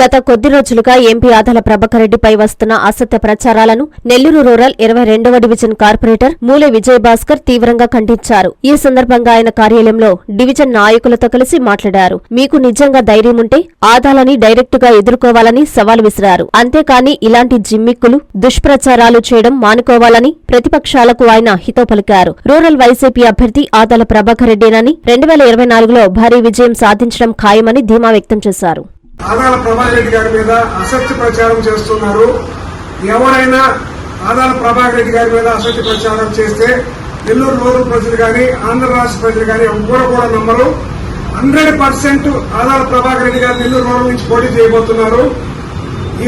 గత కొద్ది రోజులుగా ఎంపీ ఆదాల ప్రభాకర్ రెడ్డిపై వస్తున్న అసత్య ప్రచారాలను నెల్లూరు రూరల్ ఇరవై రెండవ డివిజన్ కార్పొరేటర్ మూలె విజయభాస్కర్ తీవ్రంగా ఖండించారు. ఈ సందర్భంగా ఆయన కార్యాలయంలో డివిజన్ నాయకులతో కలిసి మాట్లాడారు. మీకు నిజంగా ధైర్యం ఉంటే ఆదాలని డైరెక్ట్గా ఎదుర్కోవాలని సవాల్ విసిరారు. అంతేకాని ఇలాంటి జిమ్మిక్కులు దుష్ప్రచారాలు చేయడం మానుకోవాలని ప్రతిపక్షాలకు ఆయన హితో పలికారు రూరల్ వైసీపీ అభ్యర్థి ఆదాల ప్రభాకర్ రెడ్డినని రెండు వేల ఇరవై నాలుగులో భారీ విజయం సాధించడం ఖాయమని ధీమా వ్యక్తం చేశారు. ఆదాల ప్రభాకర్ రెడ్డి గారి మీద అసత్య ప్రచారం చేస్తున్నారు. ఎవరైనా ఆదాల ప్రభాకర్ రెడ్డి గారి మీద అసత్య ప్రచారం చేస్తే నెల్లూరు రూరల్ ప్రజలు కానీ ఆంధ్ర రాష్ట్ర ప్రజలు కానీ ఎవరు కూడా నమ్మరు. Hundred percent Adala Prabhakar Reddy garu Nellore rural నుంచి పోటీ చేయబోతున్నారు.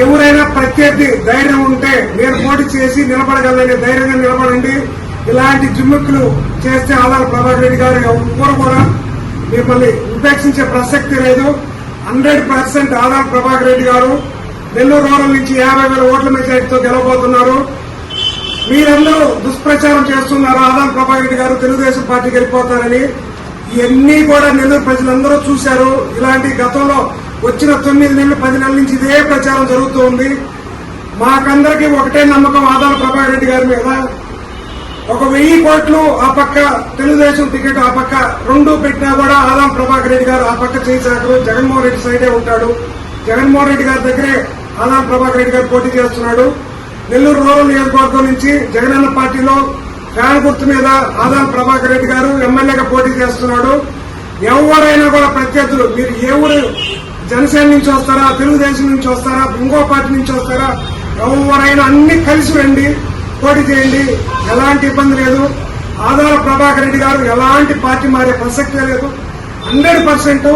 ఎవరైనా ప్రత్యర్థి ధైర్యం ఉంటే నేను పోటీ చేసి నిలబడగలనే ధైర్యంగా నిలబడండి. ఇలాంటి జిమ్ముక్కులు చేస్తే ఆదాల ప్రభాకర్ రెడ్డి గారు ఎవరు కూడా మిమ్మల్ని ఉపేక్షించే ప్రసక్తి లేదు. Hundred percent Adala Prabhakar Reddy garu Nellore rural నుంచి యాభై వేల ఓట్ల మెజార్టీతో గెలవబోతున్నారు. మీరందరూ దుష్ప్రచారం చేస్తున్నారు. ఆదాం ప్రభాకర్ రెడ్డి గారు తెలుగుదేశం పార్టీకి వెళ్ళిపోతారని ఇవన్నీ కూడా నెల్లూరు ప్రజలందరూ చూశారు. ఇలాంటి గతంలో వచ్చిన తొమ్మిది నెలలు పది నెలల నుంచి ఇదే ప్రచారం జరుగుతూ ఉంది. మాకందరికీ ఒకటే నమ్మకం ఆదాల ప్రభాకర్ రెడ్డి గారి మీద. ఒక వెయ్యి కోట్లు ఆ పక్క తెలుగుదేశం టికెట్ ఆ పక్క రెండు పెట్టినా కూడా ఆదాం ప్రభా రెడ్డి గారు ఆ పక్క చేశారు. జగన్మోహన్ రెడ్డి సైడే ఉంటాడు. జగన్మోహన్ రెడ్డి గారి దగ్గరే ఆనాం ప్రభాకర్ రెడ్డి గారు పోటీ చేస్తున్నాడు. నెల్లూరు రూరల్ నియోజకవర్గం నుంచి జగనన్న పార్టీలో ఫ్యాన్ గుర్తు మీద ఆదాం ప్రభాకర్ రెడ్డి గారు ఎమ్మెల్యేగా పోటీ చేస్తున్నాడు. ఎవరైనా కూడా ప్రత్యర్థులు మీరు ఏ ఊరు జనసేన నుంచి వస్తారా తెలుగుదేశం నుంచి వస్తారా ఇంకో పార్టీ నుంచి వస్తారా ఎవరైనా అన్ని కలిసి రండి పోటీ చేయండి. ఎలాంటి ఇబ్బంది లేదు. ఆదాల ప్రభాకర్ రెడ్డి గారు ఎలాంటి పార్టీ మారే ప్రసక్తే లేదు. హండ్రెడ్ పర్సెంట్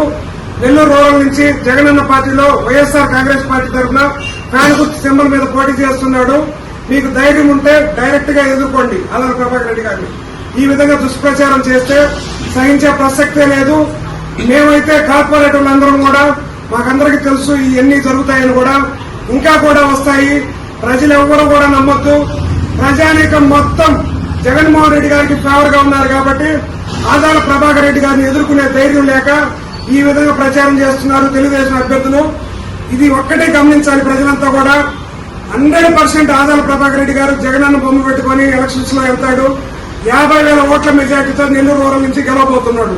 నెల్లూరు రూరల్ నుంచి జగనన్న పార్టీలో వైఎస్ఆర్ కాంగ్రెస్ పార్టీ తరఫున ఫ్యాన్ సింబల్ మీద పోటీ చేస్తున్నాడు. మీకు ధైర్యం ఉంటే డైరెక్ట్గా ఎదుర్కోండి. అల్లరి ప్రభాకర్ రెడ్డి గారిని. ఈ విధంగా దుష్ప్రచారం చేస్తే సహించే ప్రసక్తే లేదు. మేమైతే కార్పొరేటర్లందరం కూడా మాకందరికీ తెలుసు ఇవన్నీ జరుగుతాయని కూడా. ఇంకా కూడా వస్తాయి. ప్రజలు ఎవ్వరూ కూడా నమ్మొద్దు. ప్రజానీకం మొత్తం జగన్మోహన్ రెడ్డి గారికి ఫేవర్గా ఉన్నారు కాబట్టి ఆదాల ప్రభాకర్ రెడ్డి గారిని ఎదుర్కొనే ధైర్యం లేక ఈ విధంగా ప్రచారం చేస్తున్నారు తెలుగుదేశం అభ్యర్థులు. ఇది ఒక్కటే గమనించాలి ప్రజలంతా కూడా. హండ్రెడ్ పర్సెంట్ ఆదాల ప్రభాకర్ రెడ్డి గారు జగనన్న బొమ్మ పెట్టుకుని ఎలక్షన్స్లో వెళ్తాడు. యాభై వేల ఓట్ల మెజార్టీతో నెల్లూరు రూరల్ నుంచి గెలవబోతున్నాడు.